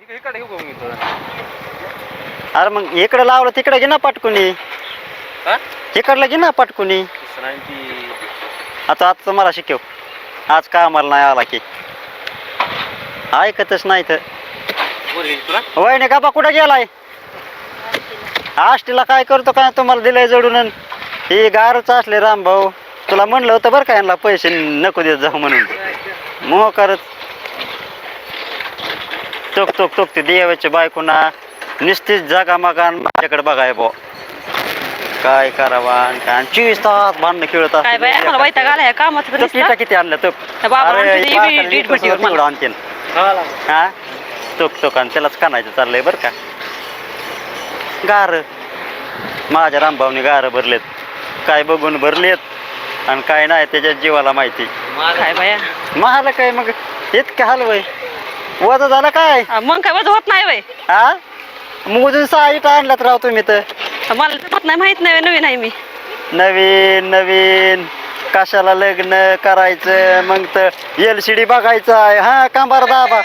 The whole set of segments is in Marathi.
इकडे घेऊ मी तुला अरे मग इकडे लावलं तिकडे घे ना पटकुनी. हा? इकडलं घे ना पटकुनी. आता आता मला शिकव. आज का आम्हाला नाही आला की? ऐकतच नाही तर. वय नाही का बा कुठं गेलाय? आष्टीला काय करतो काय तुम्हाला दिलंय जडून. ही गारच असले रामभाऊ. तुला म्हणलं होतं बरं का यांना पैसे नको देत जाऊ म्हणून. मोह करत. टोक टोक टोक ते देवाच्या बायकोना निस्तीच जागा मागा माझ्याकडे बघाय बो. काय करावा आणि काय आणि चोवीस तास भांडणं खेळत काय बाय मला वैताग आलाय कामात तर तो नुसता. किती आणलं तो त्या बाबा अरे, आमच्या इथे बाकाला इबी- इकडं भट्टीवर सगळं मला. आणखीन. हा टोक टोक आणि त्यालाच कानायचं चाललंय बरं का. गार. माझ्या रामभाऊने गार भरलेत. काय बघून भरलेत आणि काय नाही त्याच्या जीवाला माहिती. काय बाया? महाल काय मग? इतकं हलवय वज झालं काय? हा, मग काय वजन होत नाही वय. हा? मोजून सहा इटा आणलात राव तुम्ही तर. मला तर होत नाही माहीत नाही नवीन आहे मी. नवीन नवीन. कशाला लग्न करायचं? मग तर एल सी डी बघायचं आहे. हा कांबार दाबा?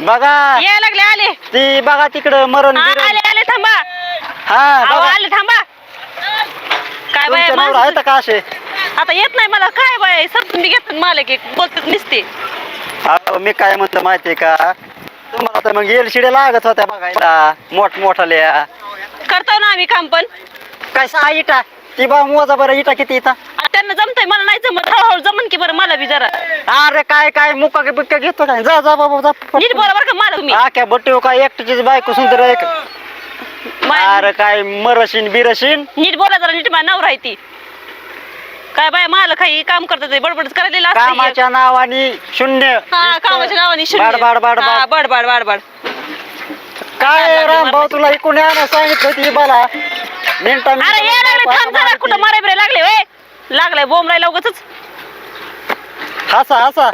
बघा. यायला लागले आले. ती बघा तिकडं मरण बिरण. आले आले थांबा. हा अहो, बघा. आले थांबा. काय बाया तुमच्या नवरा माणसं- आहेत का असे? आता येत नाही मला. काय बाय समजून मी घेतात मालक एक बोलतात निसते. अहो, मी काय म्हणतो माहितीये का? तुम्हाला तर मग एल सी डी लागत होत्या बघायला मोठ मोठाल्या. करतो ना आम्ही काम पण. काय सहा इटा? ती बा मोजा बरं इटा किती इटा? आता त्यांना जमतंय मला नाही जमत. हळूहळू जमन की बरं मला बी जरा. अरे काय काय मुका बिक्का घेतो काय? जा जा बाबा जा नीट बोला बरं का मला तुम्ही. आख्या बट्टी काय एकटीचीच बायको सुंदर आहे का? मा- अरे काय मरशीन बिरशीन? नीट बोला जरा नीट माझ्या नवरा आहे ती. काय बाय मला काही काम करतात ते बडबडच करायला असतं हे. कामाच्या नावाने शून्य. हा कामाच्या नावाने शून्य. बाड बाड बाड हा, बाड. बड बड बड बड. काय राम भाऊ तुला इकडून आणा सांगितलं होती मला. मिनटा अरे ये लागले थांब जरा कुठं मारे बिरे लागले लागलाय बोंब राहिला उगाच हसा हसा.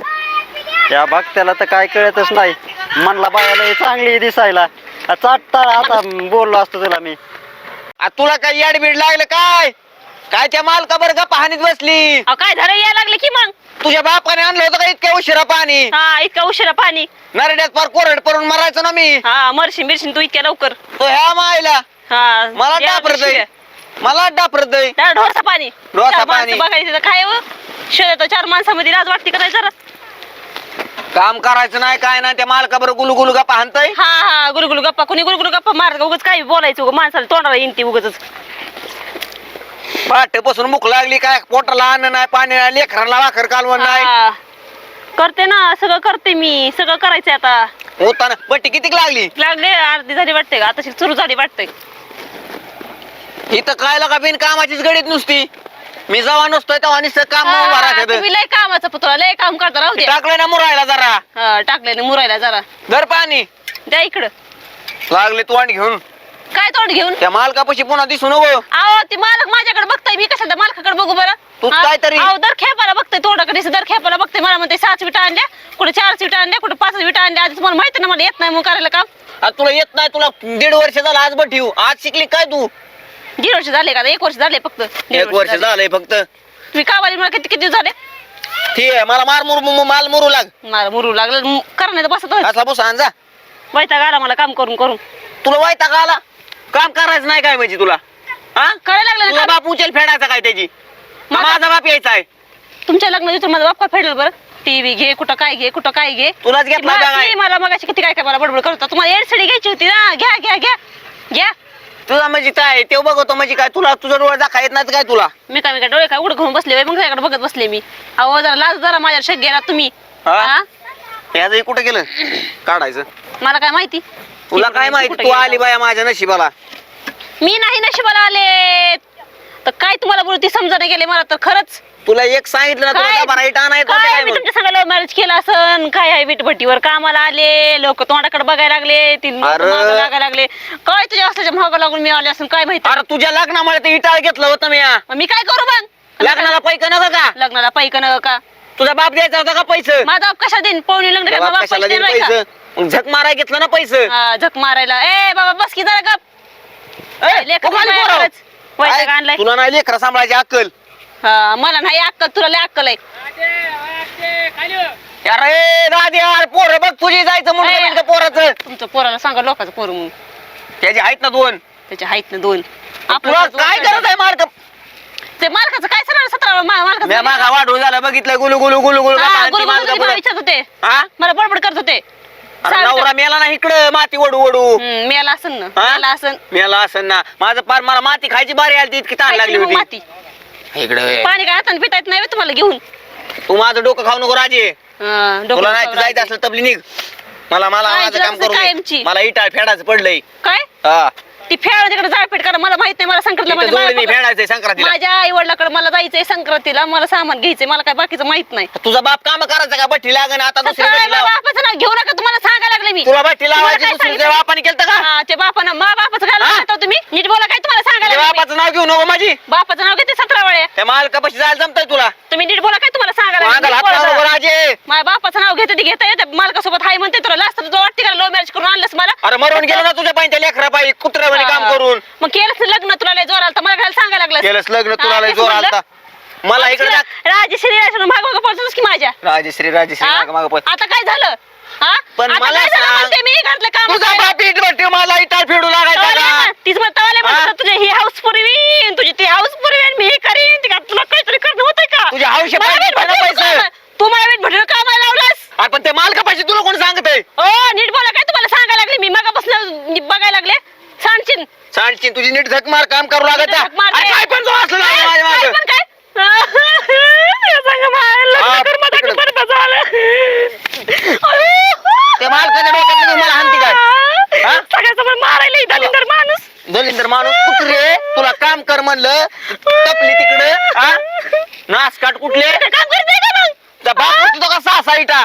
या भक्त्याला तर काय कळतच नाही. म्हणला बायाला ही चांगली दिसायला. चाटता आता बोललो असतो तुला मी. आ, तुला काय याडबीड लागलं काय? काय त्या मालका बरं का पाहणीत बसली? अहो, काय झालं? यायला लागले की मग? तुझ्या बापाने आणलं होतं का इतक्या उशिरा पाणी? हा इतका उशिरा पाणी. नरड्यात फार कोरड पडून मरायचो ना मी. हा मरशीन बिरशीन तू इतक्या लवकर. तो ह्या मायला. हा मला या डापरत. मला डापरत त्याला ढोरसा पाणी. ढोरसा चार माणसं पाणी. बघायचं तर काय हो? शोधतो चार माणसामध्ये लाज वाटते का नाही जरा? काम करायचं नाही काय नाही त्या मालका बरं गुलू गुलू का पाहतय हा हा गुलगुल गप्पा. कोणी गुलगुल गप्पा मारत उगाच काय बोलायचं उगा माणसाला तोंडाला येईन ती उगाच पाठ बसून मुख लागली काय? पोटाला अन्न नाही पाणी नाही लेकरांना वाखर कालवण नाही. हा. करते ना सगळं करते मी. सगळं करायचंय आता. होता ना बट्टी किती लागली? लागले अर्धी झाली वाटते आता सुरू झाली वाटते इथं काय लगा बिन कामाचीच गडीत नुसती? मी जेव्हा नसतोय तेव्हा नुसतं काम तुम्ही लय कामाचा पुतळा लय काम करता राहू द्या टाकलंय ना मुरायला जरा. हा, टाकले ना मुरायला जरा. दर पाणी. द्या इकडं. लागले तोंड घेऊन. काय तोंड घेऊन? त्या मालकापाशी पुन्हा दिसू नको. अहो ती मालक माझ्याकडे बघताय मी कशाला त्या मालकाकडे बघू बरं? तू हा? काहीतरी- अहो दर खेपाला बघताय तोंडाकडे दर खेपाला बघते मला म्हणते सहाच विटा आणल्या कुठे चार विटा आणल्या कुठे पाच विटा आणल्या आधी तुम्हाला माहिती ना मला येत नाही मग करायला काम? तुला येत नाही तुला दीड वर्ष झालं आज बट ठेवू आज शिकली काय तू? दीड वर्ष झाले का? एक वर्ष झाले फक्त. दीड एक वर्ष झाले. झालंय फक्त. तुम्ही का बारी मला किती किती दिवस झाले? ठीक आहे मला मार मुरू मु- माल मुरू लाग. मला मुरू लागलं म- करा नाही तर बसत असा बस जा. वैताग आला मला काम करून करून. तुला वायता का आला? काम करायचं नाही काय म्हणजे तुला? हा? करायला लागलं तुझा काम. बाप उचल फेडायचा काय त्याची? माझा- माझा बाप यायचा आहे. तुमच्या लग्न दिवशी माझा बाप काय फेडलं बरं? टीव्ही घे कुठं काय घे कुठं काय घे? तुलाच घेतला आहे. ती मला मगाशी किती काय काय मला बडबड करत होता. तुम्हाला एडसडी घ्यायची होती ना. घ्या घ्या घ्या. घ्या. तुझा म्हणजे काय ते बघतो म्हणजे काय? तुला तुझा डोळा दाखवा येत नाही काय तुला? मी काय मी काय डोळे काय उडं घेऊन बसले मग त्याकडे बघत बसले मी. अहो जरा लाज जरा माझ्या शेक गेला तुम्ही. हा? हा? याचं कुठं गेलं? काढायचं. मला काय माहिती? तुला काय माहिती? तू? आली बाया माझ्या नशिबाला. मी नाही नशिबाला आले. तर काय तुम्हाला बोलू ती समजा गेले मला तर खरंच. तुला एक सांगितलं ना तुला काय डबा राईट आणायचं काय काय मी मग? तुमच्या संग लव्ह मॅरेज केलं असन? काय आहे विटभट्टीवर? कामाला आले लोक तोंडाकडे बघायला लागले ती लोकं अरे. मागं लागायला लागले. काय तुझ्या असल्याच्या महाग लागून मी आले असून? काय माहिती अरे तुझ्या लग्नामुळे ते इटाळ घेतलं होतं मी. मग मी काय करू मग? लग्नाला पैक नका का? लग्नाला पैक न का? तुझा बाप द्यायचा होता का पैसे? माझा बाप कशा देईन? पळून लग्न बाप कशाला आहे पैसे? मग झक माराय घेतलं ना पैसे? हा, झक मारायला ए बाबा बस की जरा गप ए, लेकरं कोणाला बाया पोरं? खरंच. वैताग काय? आणलाय तुला नाही लेकरा सांभाळायची अक्कल हा, मला नाही अक्कल तुला लय अक्कल आहे अरे राधे यार पोरं बघ तुझी जायचं ए. म्हणून पोराचं तुमचं पोराला सांगा लोकांचं पोर म्हणून त्याची आहेत ना दोन त्याच्या आहेत ना दोन तुला आपलं काय करत आहे मार्क ते मार्काचं काय सरळ सतरा मी मागा मार्काचं वाढून झालं बघितलं गुलू गुलू गुलू गुलू हा, मालका मला. विचारत होते हा? मला बडबड करत होते अरे नवरा मेला ना इकडं माती वडू वडू हम्म, मिळाला असन ना हा? मिळाला असन. मेला असं ना. माझं पार मला माती खायची बारी आली ती इतकी ताण लागली मग होती. माती. इकडे. पाणी काय हाताने पिता येत नाही बे तुम्हाला घेऊन. तू माझं डोकं खाऊ नको राजे. हा, डोकं तुला नाही दुखावं जायचं. असलं तबली निघ. मला मला नाही, माझं काम करू कायमची. मला इटाळ फेडायचं पडलंय. काय? हा. ती फेळ तिकडे जाळपेट करा मला माहीत नाही मला संक्रांतला इथं माझ्या जोडीने बाळा- फेडायचंय संक्रांतीला माझ्या आई वडिलाकडे मला जायचंय संक्रांतीला मला सामान घ्यायचंय मला काय बाकीचं माहीत नाही तुझा बाप काम करायचं का बट्टी लागन आता दुसरी काय बट्टी लाव. बापाचं नाव घेऊ नका तुम्हाला सांगायला लागले मी तुला बट्टी तुम्हाला लावायची काय दुसरी सांगितलं? बापाने केलं का हा, ते बापानं मा बापाचं काय हा? तुम्ही नीट बोला काय तुम्हाला सांगायला तुझ्या लागले मी? बापाचं नाव घेऊ नको माझी बापाचं नाव घेते सतरा वेळे त्या मालकापाशी जायला जमतंय तुला तुम्ही नीट बोला काय तुम्हाला सांगायला लागले? मागाल नीट हात बोला लावू नको जरा. राजे माझ्या बापाचं नाव घेते ते घेता येते मालकासोबत हाय म्हणते तुला लास्ट तुझं वाटते का लव्ह मॅरेज करून आणलंस मला? अरे मरून गेलो ना तुझ्या पाहिजे लेकरा बाई कुत्र्या काम करून. मग केलंच लग्न तुला लय जोर आलता मला काय सांगायला लागलं केलंच लग्न तुला लय जोर आलता मला इकडे राजश्री राजश्री भाग भाग पळतोस की माझ्या? राजश्री राजश्री? मागं मागं पळ. आता काय झालं? हा? पण मला सांग, म्हणते मी घरातलं काम तुझा बाप इट भट्टी मला इटाळ फेडू लागायचा का तीच मला तवाले हा? म्हणत तुझी ही हाऊस पुरवीन तुझी ती हाऊस पुरवीन मी हे करीन ते का तुला काहीतरी करणं होतंय का तुझ्या हौशी मला पाहिजे वीट मला भटलं पैसे. कामाला- तू मला वीट भटलं कामाला लावलास अरे पण ते मालकापाशी तुला कोण सांगतंय ओ नीट बोला काय तुम्हाला सांगायला लागले मी मगापासून बघायला लागले सांगशील सांडची तुझी नीट झक मार काम करू लागत जा. झक मारते. अरे काय पण जो असलं ना माझ्या काय मागं. पण काय हे सांगा मला, लग्न हा, कर मला, तिकडं. बरं झालं. त्या मालकाच्या डोक्यात तुम्हाला हाणती काय हा? सगळ्यासमोर मारायला दलिंदर माणूस दलिंदर माणूस कुत्रे तुला काम कर म्हणलं टपली तिकडं? नास काट कुठले? त्या बाप का सहा सहा इटा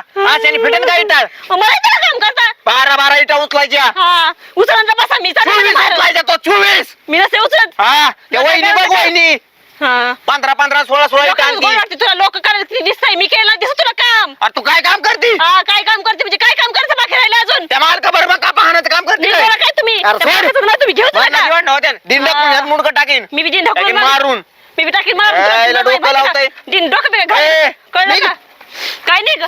फिटेन का इटा? काम करता? बारा बारा इटा उचलायच्या. हा. उचलांचा बसा मी चालले चोवीस बाहेर. उचलायच्या तो चोवीस. मी उचलत. हा. त्या वहिनी बघ वहिनी. हा. पंधरा पंधरा सोळा सोळा इटा आणती वाटते तुला लोक करायला किती दिसतंय मी केलं दिसत तुला काम अरे तू काय काम करती हा काय काम करते म्हणजे काय काम करते बाकी राहिलं अजून त्या मालका बरोबर का पाहण्याचं काम करते नीट काय? बोला काय तुम्ही अरे त्या सोड. माणसाचं नाव तुम्ही घेऊ मला नका. जीवन नव्हत्या दिंड हा. मुडकं टाकीन मी बी दिन टाकीन ढकलून मारून. मी बी टाकीन मारून. ए, हिला डोकं? लावतंय. दिन डोकं बी ए, घाल. कळलं निघ. का? काय नाही ग.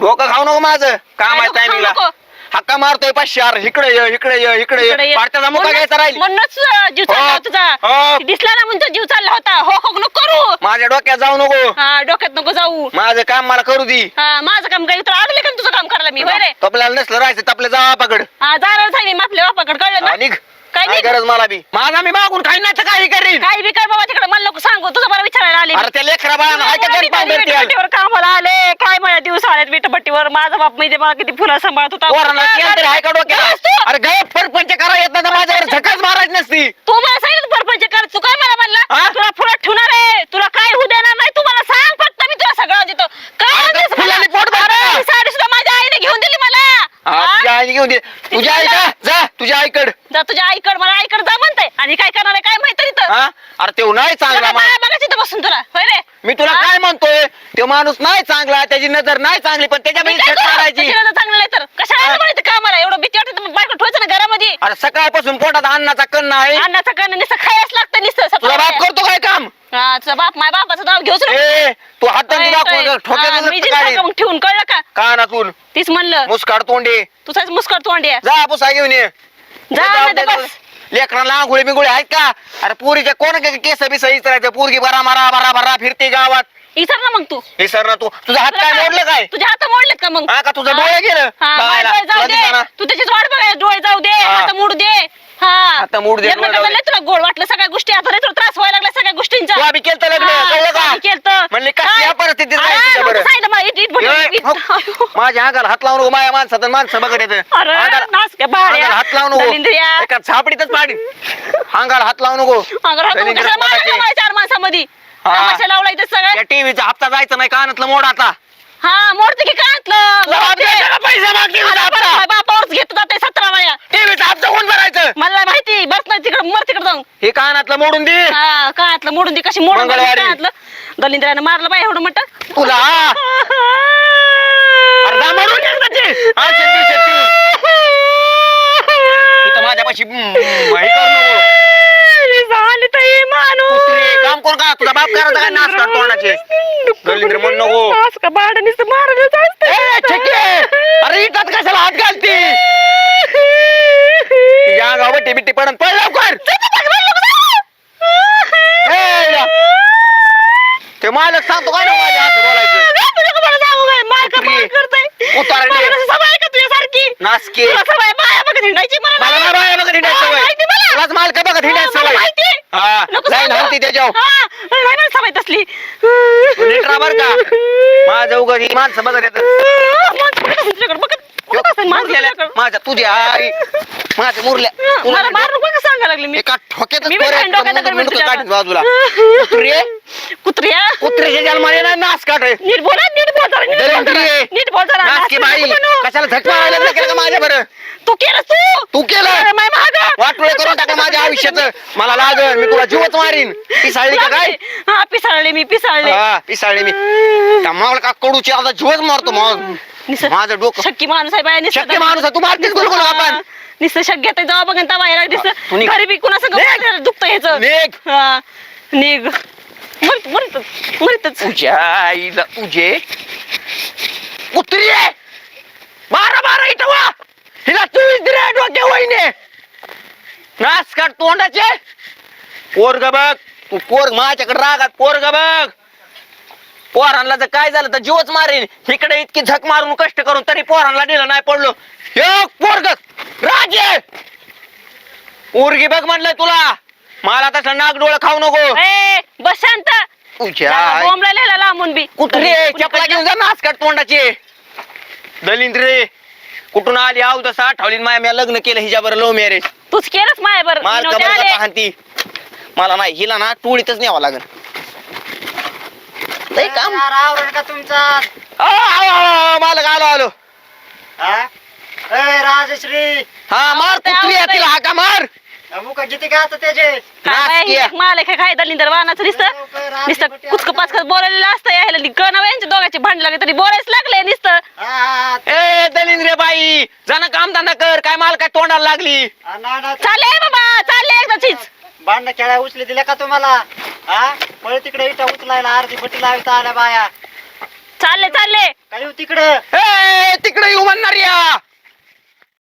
डोकं खाऊ नको माझं. काम आहे डोकं खाऊ टायमिंगला नको. हक्का मारतोय पाचशे इकडे ये इकडे ये इकडे इकडे ये. ये. पार्ट्याचा मुका म्हणूनच- घ्यायचा राहील. म्हणूनच अं, जीव चालला हो. होता तुझा. हो. दिसला ना म्हणून तो जीव चालला होता. हो हो नको करू. माझ्या डोक्यात जाऊ नको. हा डोक्यात नको जाऊ. माझं काम मला करू दी. हा माझं काम काय तुला आवडलं का तुझं काम करायला मी. होय रे. तपल्याला नसलं राहायचं तपल्या जावा पकड हा जाणार आहे मी आपल्या बापाकडे. कळलं ना? निघ. काय काय? गरज मला बी? माझा मी मागून काही नाही तर काही करीन. काही बी काय बाबा तिकडे मला नको सांगू. तुझं मला विचारायला आले अरे त्या लेकरा बाळांना हाय का गण पाहून धरते यार. विटभट्टीवर कामाला आले. काय माझ्या दिवस आलेत विटभट्टीवर माझा बाप म्हणजे मला किती फुलं सांभाळत होता. पोरांना केलं तरी हाय का बस तू. डोक्याला अरे गाय परपंच करा येत नाही तर माझ्यावर झकाच मारायची नसती. तू मला सांगितलं परपंच कर तू काय मला हा? म्हणला तुला फुलात ठेवणार आहे. तुला काय होऊ देणार नाही? तू मला सांग फक्त. मी तुला सगळं देतो. काय अरे म्हणतेस फुलाने मला? पोट भरतं अरे, का? ही साडी सुद्धा माझ्या आईने घेऊन दिली मला. हा, हा? तुझ्या आई घेऊन दे. तुझ्या आई का जा. तुझ्या आईकड. जा तुझ्या आईकड मला आईकड जा म्हणताय. आणि काय करणार आहे काय माहिती हा? अरे तो नाही चांगला मा- इथं बसून तुला? होय रे? मी तुला हा? काय म्हणतोय? तो माणूस नाही चांगला त्याची नजर नाही चांगली पण त्याच्या मी काय करू? मारायची. कशाला तर चांगलं नाही तर. कशाला हा? एवढं भीती वाटत मग बायको ठेवायचं ना घरामध्ये? अरे सकाळपासून पोटात अन्नाचा कन्न आहे. अन्नाचं करणं नुसतं खायच लागतं नुसतं बाप सकाळी. करतो काय काम? हा, तुझा बाप माझ्या बापाचं नाव घेऊच. ए तू हात ठोक्यात ठेवून कळलं का? कानातून. तीच म्हणलं. मुसकाड तोंडे. तुझाच मुस्कट तोंडी आहे. जा पुसा घेऊन ये. जा जाऊ दे बस. लेकरांना आंघोळी बिंगोळी आहेत का? अरे पुरीच्या कोण के- केस बिस इचरायचं? पोरगी बरा मारा बरा बरा फिरते गावात. विचार ना मग तू. हे सर ना तू. तुझा हात काय मोडलं काय? तुझ्या हात मोडलेत का मग? हा का तुझं? डोळे गेलं? हा. डोळे जाऊ तुला दे. दिसेना. तू त्याचीच वाट बघायला डोळे जाऊ दे. हा. हात मोडू दे. हा. हात मोडू दे, डोळे करताना तुला गोड वाटलं सगळ्या गोष्टी आता रे तुला त्रास व्हायला लागला सगळ्या गोष्टींचा. तू आम्ही केलं लग्न हा, कळलं का? आम्ही केलतं. म्हणले काय? या परिस्थितीत नको बरं सांगितलं मला, इट- इट बोलू, ए, इट- हो. माझ्या अंगाला हात लावू नको माझ्या माणसात माणसं बघत येत. अरे, नास का हात लावू नको दलिंद्रिया. एका झापडीतच पाडी अंगाला हात लावू नको अगं, राहतो दलिंद्र कशाला मारायला पोटाचे. लावायचं चार माणसामध्ये? हा. तमाशा लावला इथं सगळं त्या टीव्हीचा हप्ता जायचा नाही कानातलं मोड आता. हा मोडते की कातलं तुला बाप द्यायचा का पैसे माग टीव्हीचा हप्ता. बापावरच घेत जाते सतरा वेळा टीव्हीचा हप्ता कोण भरायचं? मला माहिती बस नाही तिकडे मर तिकडे जाऊन हे कानातलं मोडून दे हा कातलं मोडून दे कशी मोडून मंगळवारी. कातलं दलिंद्रानं मारलं बाई एवढं म्हणत तुला हा. अरे जा एकदाची. हा, शेती, शेती. इथं माझ्यापाशी हम्म, हे करू नको. झाली ताई माणूस कुत्रे, काम कोण का तुझा बाप करायचा काय नाच का तोंडाचे दलिंद्र म्हणू नको नाच का बाड नुसतं मारायला जायचं. ए, अंगावर बट्टी बिट्टी पडन पळ लवकर ए, या. ते मालक सांगतो का ना माझ्या असं बोलायचं उतार दे. नासकी. मला ना बाया बघत हिंडायची सवय. तुलाच मालक बघत हिंडायची सवय. हा जाईन हलती त्याच्यावर सवय तसली. नीट राहा बरं का. माझं उघड ही माणसं बघत येत मुरलेल्या माझ्या तुझ्या आई माझ्या मुरल्या. मला मारू नको सांगायला लागले मी? एका ठोक्यातच मी बी पोऱ्या खाईन डोक्यात एकदम दगड मिंडकं तुझ्या काढीन बाजूला. कुत्रे? कुत्र्या? कुत्र्याच्या जन्माने ना नास काढ नीट बोला नीट बोल नीट बोल. नीट. नास की बाई. कशाला झक मारायला लागलं केलं का माझ्या बरं. तू केलं तू? तू केलं. वाटोळे करून टाकलं माझ्या आयुष्याचं. मला लागल मी तुला जीवच मारीन. पिसाळली का काय? हा पिसाळले मी पिसाळले. हा पिसाळली मी. त्या मावळ का कडूची आता जीवच मारतो मग. निसं- माझं डोकं शक्की माणूस आहे बाया निसं- शक्की माणूस आहे, तू मारतेस बिलकुल आपण. निसं शक्य आहे जेव्हा बघन तेव्हा यायला तू दिसतं निघ. घरी बी कुणा संग दुखतं ह्याचं. निघ. हा निघ. मरत मरत मरतच. तुझ्या आईला तुझे कुत्री आहे बारा बारा इथं वा. हिला चोवीस दिले डोक्या वहिने नाच काढ तोंडाचे. पोरग बघ तू पोर माझ्याकडे रागात पोरग बघ. पोरांना जर काय झालं तर जीवच मारेन. इकडे इतकी झक मारून कष्ट करून तरी पोरांना दिलं नाही पडलो. हे पोरग. राजे! पोरगी बघ म्हणलंय तुला. मला तसं नाक डोळं खाऊ नको. ए बस शांत. तुझ्या आई- बोंबला लिहिला लांबून बी. चपला घेऊन जा नाच काढ तोंडाचे. दलिंद्रे कुठून आली आव तसं आठवली माया मी लग्न केलं हिच्यावर लो मॅरेज. तूच केलंच माय बर मार आले. हाती. मला नाही हिला ना टोळीतच न्यावं लागल. लय काम. यार, आवरण का तुमचा? आ, आ, आ, मालक आलो आलो. हा? ए, राजश्री. हा मार कुत्री आहे तिला हाका मार. मुका किती का आता त्याचे? नाच किया. मला काय काय दलिंदर वाहनाचं नुसतं नुसतं कुचक पाचक बोलायला असतं यायला कळण यांच्या दोघांची भांडण लागले तरी बोलायच लागले नुसतं. हा, ए दलिंद्रे बाई जाणं काम धंदा कर काय माल काय तोंडाला लागली. हा, ना, ना, चालले बाबा चालले एकदाचीच भांडणं खेळा उचले दिल्या का तुम्हाला? हा? पळ तिकडे इटा उचलायला अर्धी बटी लाविता आल्या बाया. चालले चालले. काय येऊ तिकडं? ए तिकडे येऊ म्हणणार या.